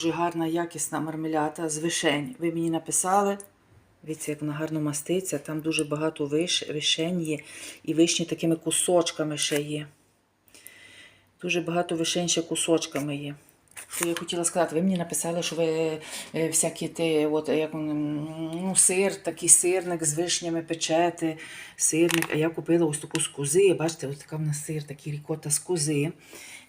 Дуже гарна, якісна мармелята з вишень. Ви мені написали. Дивіться, як вона гарно маститься. Там дуже багато виш... вишень є. І вишні такими кусочками ще є. Дуже багато вишень ще кусочками є. Що я хотіла сказати, ви мені написали, що ви е, всякі ти, от, як, ну, сир, такий сирник з вишнями печете, сирник. А я купила ось таку з кузи. Бачите, ось така в нас сир, такий рікота з кузи.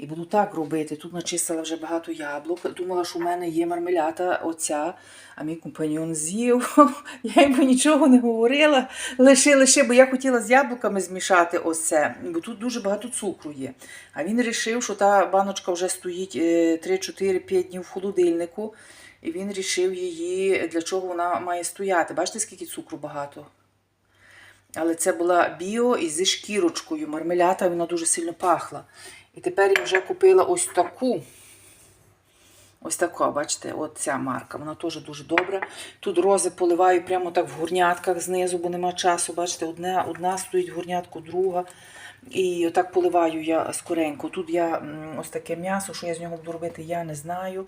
І буду так робити. Тут начистила вже багато яблук. Думала, що в мене є мармелята оця, а мій компаньон з'їв. Я йому нічого не говорила. Лише, лише, бо я хотіла з яблуками змішати ось бо тут дуже багато цукру є. А він вирішив, що та баночка вже стоїть 3-4-5 днів в холодильнику. І він вирішив її, для чого вона має стояти. Бачите, скільки цукру багато? Але це була біо і зі шкірочкою. Мармелята, вона дуже сильно пахла. І тепер я вже купила ось таку. Ось така, бачите, от ця марка. Вона теж дуже добра. Тут рози поливаю прямо так в горнятках знизу, бо нема часу. Бачите, одна, одна стоїть в горнятку, друга. І отак поливаю я скоренько. Тут я ось таке м'ясо, що я з нього буду робити, я не знаю.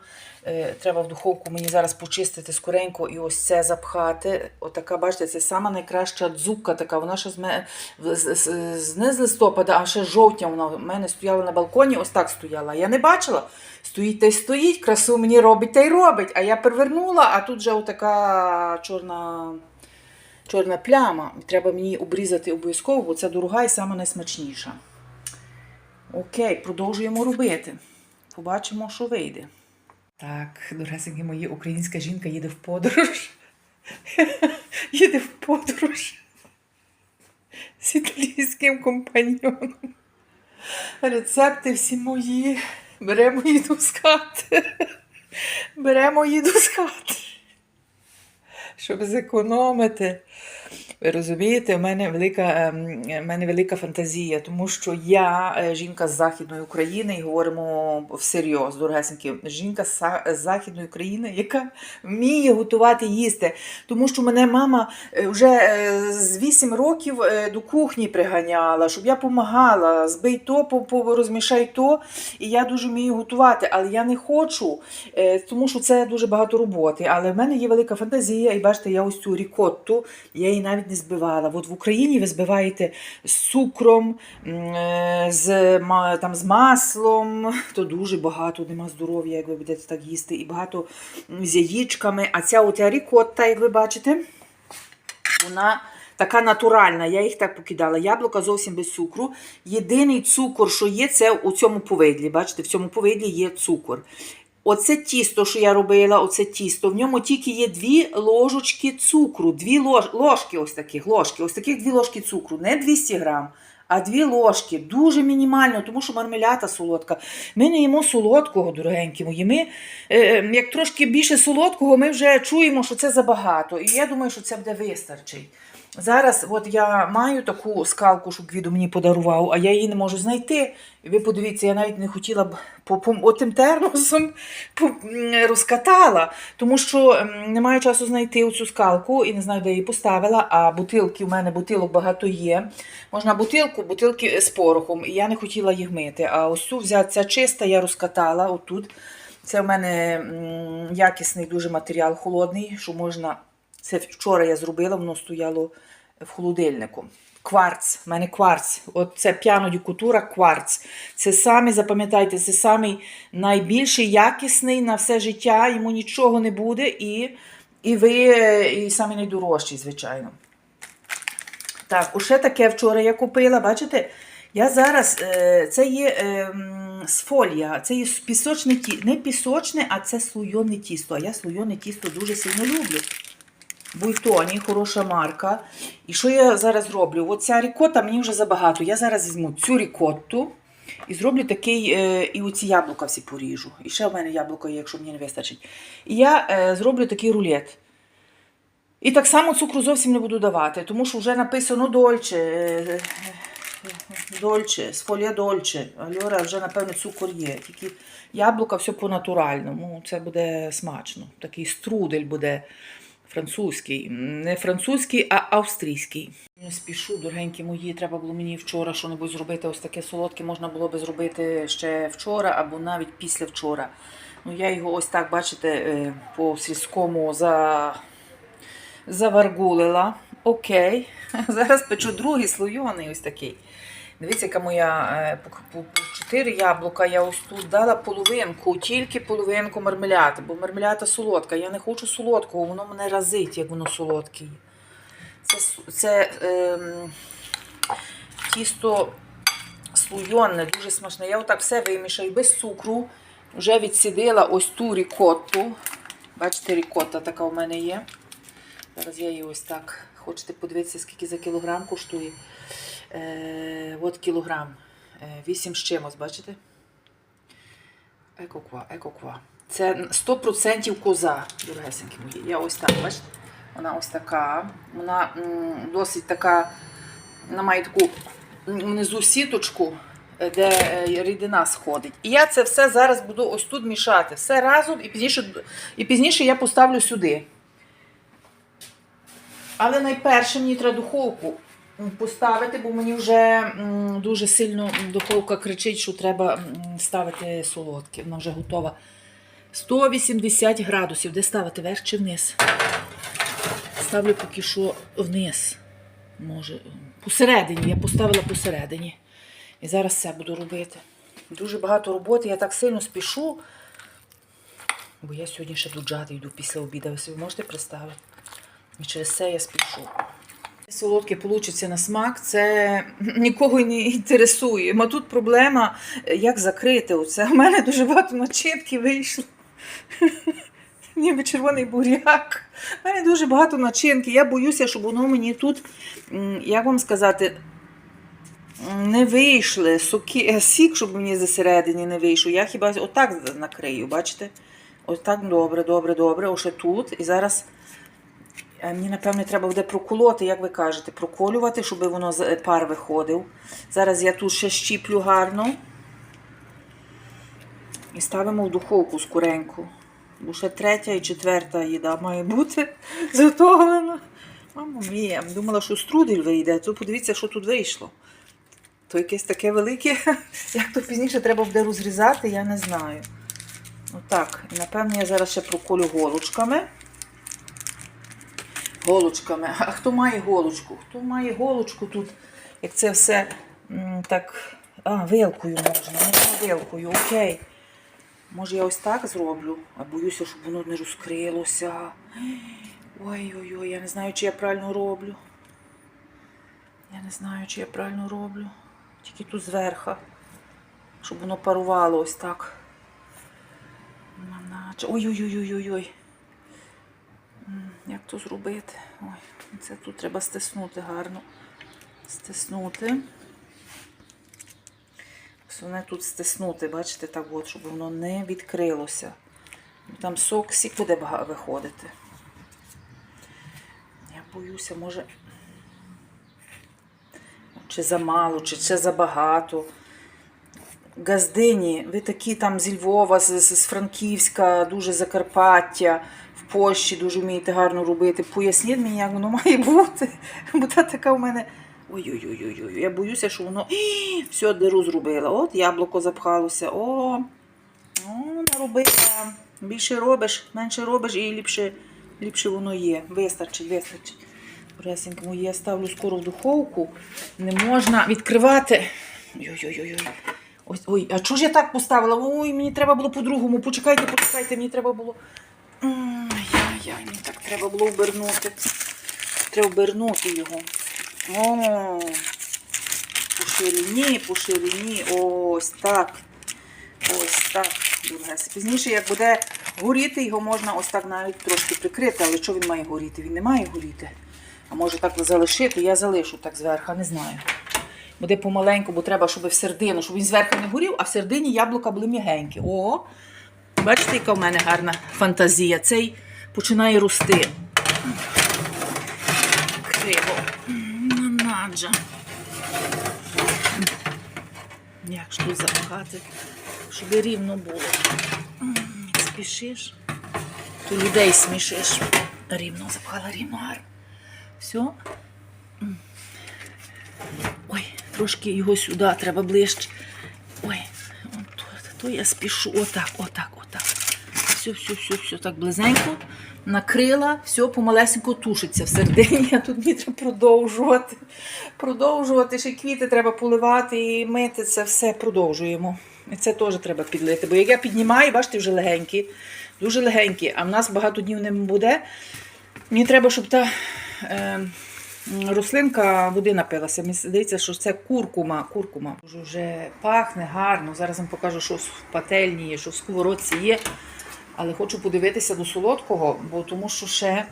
Е, треба в духовку мені зараз почистити скоренько і ось це запхати. Отака, бачите, це сама найкраща дзубка така. Вона ще з, ме- з, з, з- не з листопада, а ще жовтня вона в мене стояла на балконі, ось так стояла. Я не бачила. Стоїть та й стоїть, красу мені робить та й робить. А я перевернула, а тут вже отака чорна. Чорна пляма, треба мені обрізати обов'язково, бо це дорога і саме найсмачніша. Окей, продовжуємо робити. Побачимо, що вийде. Так, дорогесенькі мої, українська жінка їде в подорож. їде в подорож з італійським компаньйоном. Рецепти всі мої. Беремо їду з хати. Беремо їду з хати щоб зекономити. Ви розумієте, в мене велика, ем, в мене велика фантазія, тому що я е, жінка з Західної України і говоримо всерйоз, дорогесенькі, жінка з Західної України, яка вміє готувати їсти. Тому що мене мама е, вже е, з 8 років до кухні приганяла, щоб я допомагала, збий то, розмішай то. І я дуже вмію готувати, але я не хочу, тому що це дуже багато роботи. Але в мене є велика фантазія, і бачите, я ось цю рікотту, я її навіть не збивала. От в Україні ви збиваєте з цукром, е, з, там, з маслом, то дуже багато нема здоров'я, як ви будете так їсти, і багато з яєчками. А ця оця рікотта, як ви бачите, вона така натуральна. Я їх так покидала. Яблука зовсім без цукру. Єдиний цукор, що є, це у цьому повидлі. Бачите, в цьому повидлі є цукор. Оце тісто, що я робила, оце тісто, в ньому тільки є дві ложечки цукру, дві лож, ложки ось таких, ложки, ось таких дві ложки цукру, не 200 грам, а дві ложки. Дуже мінімально, тому що мармелята солодка. Ми не їмо солодкого, дорогенькі мої. Ми, е, е, як трошки більше солодкого, ми вже чуємо, що це забагато. І я думаю, що це буде вистачить. Зараз от я маю таку скалку, щоб Гвіду мені подарував, а я її не можу знайти. Ви подивіться, я навіть не хотіла б по, отим термосом розкатала, тому що не маю часу знайти оцю скалку і не знаю, де її поставила. А бутилки, у мене бутилок багато є. Можна бутилку, бутилки з порохом. І я не хотіла їх мити. А ось цю взяти, ця чиста, я розкатала отут. Це в мене якісний дуже матеріал холодний, що можна. Це вчора я зробила, воно стояло в холодильнику. Кварц, в мене кварц. От це п'яно дікутура кварц. Це самі, запам'ятайте, це самий найбільший якісний на все життя, йому нічого не буде, і, і ви і самий найдорожчий, звичайно. Так, уше таке вчора я купила, бачите? Я зараз, е, це є е, м, з фолія, це є пісочне. Не пісочне, а це слойоне тісто. А я слойоне тісто дуже сильно люблю. Буйтоні, хороша марка. І що я зараз роблю? Оця рікота мені вже забагато. Я зараз візьму цю рікотту і зроблю такий, е, і оці яблука всі поріжу. І ще в мене яблуко є, якщо мені не вистачить. І я е, зроблю такий рулет. І так само цукру зовсім не буду давати, тому що вже написано дольче. е, Дольче, з фолія дольче. Альора вже, напевно, цукор є. Тільки яблука все по-натуральному. Це буде смачно. Такий струдель буде французький. Не французький, а австрійський. Спішу, дорогенькі мої. Треба було мені вчора що-небудь зробити. Ось таке солодке можна було би зробити ще вчора або навіть після вчора. Ну, я його ось так, бачите, е, по сільському за... заваргулила. Окей. Зараз печу другий слойоний ось такий. Дивіться, яка моя е, 4 яблука. Я ось тут дала половинку, тільки половинку мармеляти, бо мармелята солодка. Я не хочу солодкого, воно мене разить, як воно солодке. Це, це ем, тісто слойоне, дуже смачне. Я отак все вимішаю без цукру. Вже відсідила ось ту рікотту. Бачите, рікотта така у мене є. Зараз я її ось так. Хочете подивитися, скільки за кілограм коштує? Е, от кілограм. Е, 8 з чимось, бачите? Екоква, екоква. Це 100% коза, дорогесенькі мої. Я ось так, бачите? Вона ось така. Вона досить така, вона має таку внизу сіточку, е, де е, рідина сходить. І я це все зараз буду ось тут мішати. Все разом і пізніше, і пізніше я поставлю сюди. Але найперше мені треба духовку поставити, бо мені вже дуже сильно духовка кричить, що треба ставити солодке. Вона вже готова. 180 градусів. Де ставити вверх чи вниз? Ставлю поки що вниз. Може, посередині. Я поставила посередині. І зараз це буду робити. Дуже багато роботи, я так сильно спішу. Бо я сьогодні ще дуджати йду після обіду. Ви собі можете представити? І через це я спішу. Солодке получиться на смак, це нікого не інтересує. Ма тут проблема, як закрити оце. У мене дуже багато начинки вийшло. Ніби червоний буряк. У мене дуже багато начинки. Я боюся, щоб воно мені тут, як вам сказати, не вийшли. Соки, е, сік, щоб мені засередині не вийшов. Я хіба отак накрию, бачите? Ось так добре, добре, добре. Ось тут. І зараз. Е, Мені, напевне, треба буде проколоти, як ви кажете, проколювати, щоб воно з- е, пар виходив. Зараз я тут ще щіплю гарно. І ставимо в духовку скореньку. Бо ще третя і четверта їда має бути заготовлена. Мамо мія, думала, що струдель вийде, то подивіться, що тут вийшло. То якесь таке велике, як то пізніше треба буде розрізати, я не знаю. Отак. І напевно я зараз ще проколю голочками голочками. А хто має голочку? Хто має голочку тут, як це все так. А, вилкою можна, можна вилкою, окей. Може я ось так зроблю, а боюся, щоб воно не розкрилося. Ой-ой-ой, я не знаю, чи я правильно роблю. Я не знаю, чи я правильно роблю. Тільки тут зверху, щоб воно парувало ось так. Ой-ой-ой-ой-ой. Як то зробити? Ой, це тут треба стиснути гарно. Стиснути. Основне тут стиснути, бачите, так от, щоб воно не відкрилося. Там сок сік буде виходити. Я боюся, може. Чи замало, чи це забагато. Газдині, ви такі там зі Львова, з, з Франківська, дуже Закарпаття, в Польщі дуже вмієте гарно робити. Поясніть мені, як воно має бути. Бо та така в мене. Ой-ой-ой, я боюся, що воно Ій, все диру зробила. От яблуко запхалося. О, о, наробила. Більше робиш, менше робиш і ліпше, ліпше воно є. Вистачить, вистачить. Пресенька моє, я ставлю скоро в духовку. Не можна відкривати. Ой-ой-ой. Ой, ой, а чого ж я так поставила? Ой, мені треба було по-другому. Почекайте, почекайте, мені треба було. Ай-яй-яй, мені так треба було обернути. Треба обернути його. О, по ширині, по ширині. Ось так. Ось так. Пізніше, як буде горіти, його можна ось так навіть трошки прикрити, але що він має горіти? Він не має горіти. А може так залишити, я залишу так зверху, не знаю. Буде помаленьку, бо треба, щоб в середину, щоб він зверху не горів, а в середині яблука були м'ягенькі. О, бачите, яка в мене гарна фантазія. Цей починає рости. Криво. Нанаджа. Як ж тут запхати, щоб рівно було. Спішиш, то людей смішиш. Рівно запхала, рівно гарно. Все. Ой, трошки його сюди треба ближче. Ой, то, то я спішу. Отак, отак, отак. все, все, все, все так близенько. Накрила, все помалесенько тушиться всередині. А тут мені треба продовжувати. Продовжувати. Ще квіти треба поливати і мити це все продовжуємо. І це теж треба підлити. Бо як я піднімаю, бачите, вже легенькі, дуже легенькі, а в нас багато днів не буде. Мені треба, щоб та е, рослинка води напилася. Мені здається, що це куркума. куркума. Вже, пахне гарно. Зараз вам покажу, що в пательні є, що в сковородці є. Але хочу подивитися до солодкого, бо тому що ще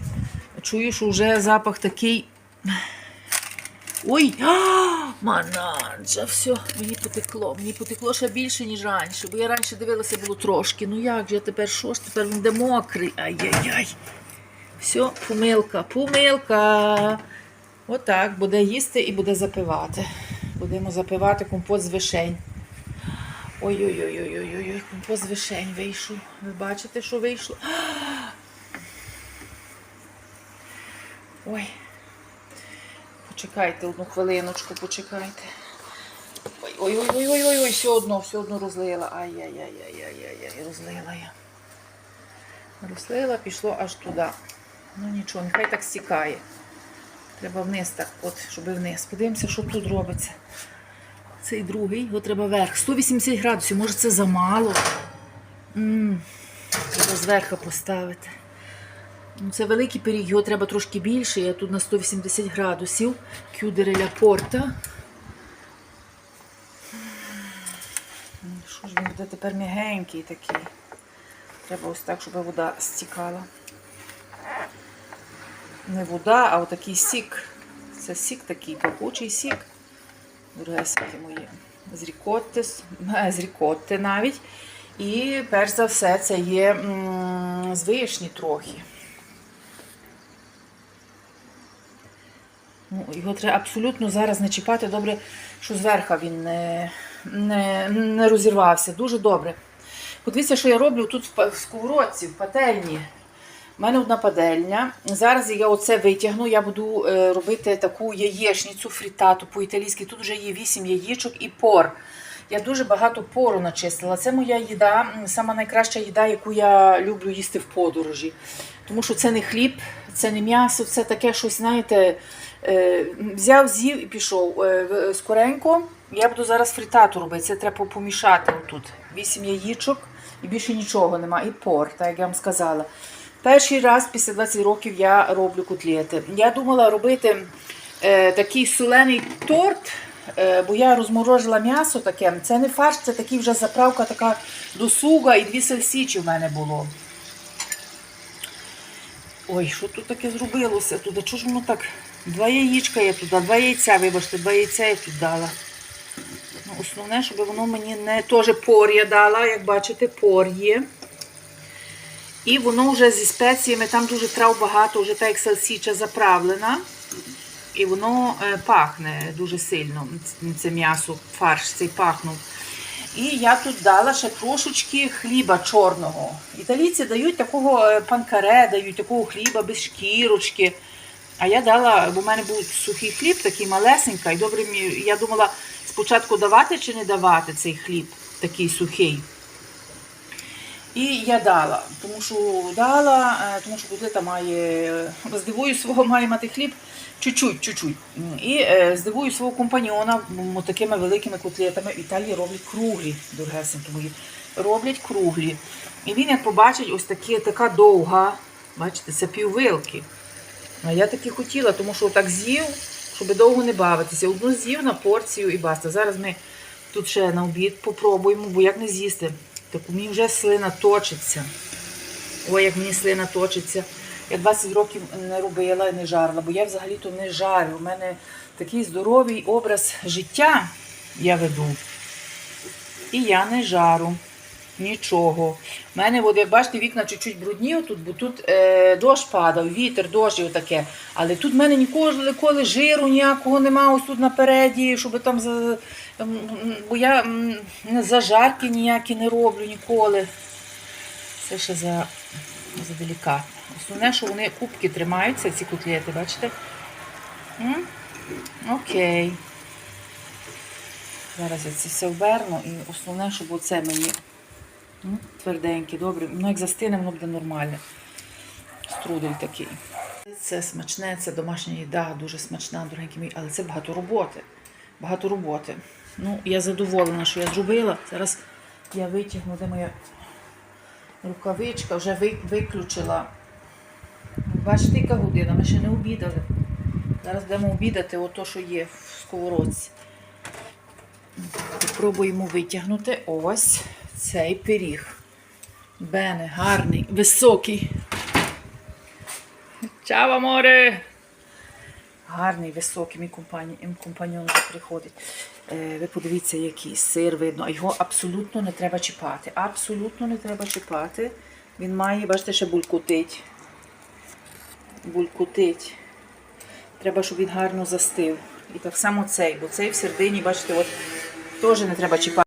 чую, що вже запах такий. Ой! А, Манаджа, все, мені потекло. Мені потекло ще більше, ніж раніше. Бо я раніше дивилася було трошки. Ну як же тепер що ж? Тепер він де мокрий. Ай-яй-яй. Все, помилка, помилка. Отак, буде їсти і буде запивати. Будемо запивати компот з вишень. Ой-ой-ой-ой-ой-ой, компот з вишень вийшов. Ви бачите, що вийшло? Ой. Почекайте одну хвилиночку, почекайте. Ой-ой-ой-ой-ой, все одно, все одно розлила. Ай-яй-яй-яй-яй-яй, розлила я. Розлила, пішло аж туди. Ну нічого, нехай так стікає. Треба вниз так, от, щоб вниз. Подивимося, що тут робиться. Цей другий, його треба вверх. 180 градусів, може це замало. Треба зверху поставити. Ну, Це великий пиріг, його треба трошки більше. Я тут на 180 градусів. Кюдери ля порта. Що ж він буде тепер м'ягенький такий. Треба ось так, щоб вода стікала. Не вода, а отакий сік. Це сік такий, пахучий сік. Дорогесенькі мої. З рікотти, з- е, рікотти навіть. І перш за все це є з вишні трохи. Ну, його треба абсолютно зараз не чіпати. Добре, що зверху він не, не, не розірвався. Дуже добре. Подивіться, що я роблю тут в сковородці, в пательні. У мене одна пательня. Зараз я оце витягну, я буду е, робити таку яєчницю фрітату по-італійськи. Тут вже є 8 яєчок і пор. Я дуже багато пору начистила. Це моя їда, сама найкраща їда, яку я люблю їсти в подорожі. Тому що це не хліб, це не м'ясо, це таке щось, знаєте, е, взяв, з'їв і пішов. Е, скоренько я буду зараз фрітату робити. Це треба помішати отут. 8 яєчок і більше нічого нема. І пор, так як я вам сказала. Перший раз після 20 років я роблю котлети. Я думала робити е, такий солений торт, е, бо я розморожила м'ясо таке. Це не фарш, це такий вже заправка така досуга і дві сальсічі в мене було. Ой, що тут таке зробилося? Туди чого ж воно так? Два яєчка я туди, два яйця, вибачте, два яйця я тут дала. Ну, основне, щоб воно мені не теж пор я дала, як бачите, пор є. І воно вже зі спеціями, там дуже трав багато, вже так як сальсіча заправлена. І воно е, пахне дуже сильно. Це м'ясо, фарш цей пахнув. І я тут дала ще трошечки хліба чорного. Італійці дають такого е, панкаре, дають такого хліба без шкірочки. А я дала, бо в мене був сухий хліб, такий малесенький. Добре, я думала спочатку давати чи не давати цей хліб, такий сухий. І я дала, тому що дала, е, тому що котлета має, здивую свого має мати хліб чуть-чуть, чуть-чуть. І е, здивую свого компаньона такими великими котлетами. В Італії роблять круглі, дорогесенькі мої, роблять круглі. І він, як побачить, ось такі, така довга, бачите, це піввилки. А я таки хотіла, тому що так з'їв, щоб довго не бавитися. Одну з'їв на порцію і баста. Зараз ми тут ще на обід попробуємо, бо як не з'їсти. Так у мені вже слина точиться. Ой, як мені слина точиться. Я 20 років не робила і не жарила, бо я взагалі-то не жарю. У мене такий здоровий образ життя я веду. І я не жару. Нічого. У мене, от, як бачите, вікна чуть-чуть брудні тут, бо тут е, дощ падав, вітер, дощ і отаке. Але тут в мене ніколи жиру ніякого немає ось тут напереді, щоб там за. Бо я зажарки ніякі не роблю ніколи. Це ще за, за делікатно. Основне, що вони кубки тримаються, ці котлети, бачите? М? Окей. Зараз я це все вверну і основне, щоб оце мені Ну, добре. Ну, як застине, воно буде нормальне. Струдель такий. Це смачне, це домашня їда, дуже смачна, дорогенький мій, але це багато роботи. Багато роботи. Ну, я задоволена, що я зробила. Зараз я витягну, де моя рукавичка, вже ви- виключила. Бачите, яка година, ми ще не обідали. Зараз будемо обідати ото, що є в сковородці. Спробуємо витягнути ось цей пиріг. Бене, гарний, високий. Чао, аморе! Гарний, високий, мій компаньон, приходить. Е, ви подивіться, який сир видно. Його абсолютно не треба чіпати. Абсолютно не треба чіпати. Він має, бачите, ще булькотить. Булькотить. Треба, щоб він гарно застив. І так само цей, бо цей в середині, бачите, от теж не треба чіпати.